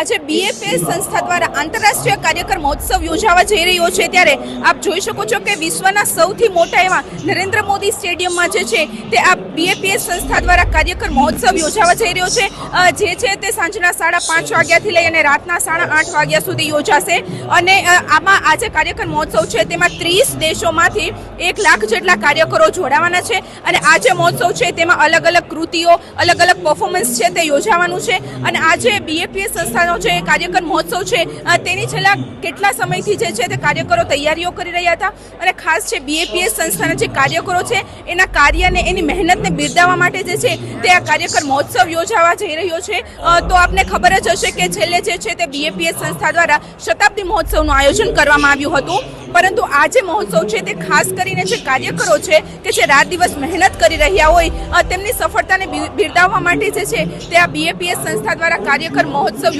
આજે બીએફએસ સંસ્થા દ્વારા આંતરરાષ્ટ્રીય કાર્યકર મહોત્સવ યોજાવા જઈ રહ્યો છે. ત્યારે આપ જોઈ શકો છો કે વિશ્વના સૌથી મોટા એવા નરેન્દ્ર મોદી સ્ટેડિયમમાં જે છે તે આ બીએપીએસ સંસ્થા દ્વારા કાર્યકર મહોત્સવ યોજાવા જઈ રહ્યો છે. જે છે તે સાંજના સાડા પાંચ વાગ્યાથી લઈ અને રાતના સાડા આઠ વાગ્યા સુધી યોજાશે. અને આમાં આજે કાર્યકર મહોત્સવ છે તેમાં ત્રીસ દેશોમાંથી એક લાખ જેટલા કાર્યકરો જોડાવાના છે. અને આ જે મહોત્સવ છે તેમાં અલગ અલગ કૃતિઓ, અલગ અલગ પરફોર્મન્સ છે તે યોજાવાનું છે. અને આજે બીએપીએસ સંસ્થાનો છે કાર્યકર મહોત્સવ છે. તેની છેલ્લા કેટલા સમયથી જે છે તે કાર્યકરો તૈયારીઓ કરી રહ્યા હતા અને ખાસ છે બીએપીએસ સંસ્થાના જે કાર્યકરો છે, એના કાર્યને, એની મહેનતને બિરદાવવા માટે જે છે તે આ કાર્યકર મહોત્સવ યોજાવા જઈ રહ્યો છે. તો આપને ખબર જ હશે કે છેલ્લે જે છે તે બીએપીએસ સંસ્થા દ્વારા શતાબ્દી મહોત્સવનું આયોજન કરવામાં આવ્યું હતું. પરંતુ આ જે મહોત્સવ છે તે ખાસ કરીને જે કાર્યકરો છે કે જે રાત દિવસ મહેનત કરી રહ્યા હોય તેમની સફળતાને બિરદાવવા માટે જે છે તે આ બીએપીએસ સંસ્થા દ્વારા કાર્યકર મહોત્સવ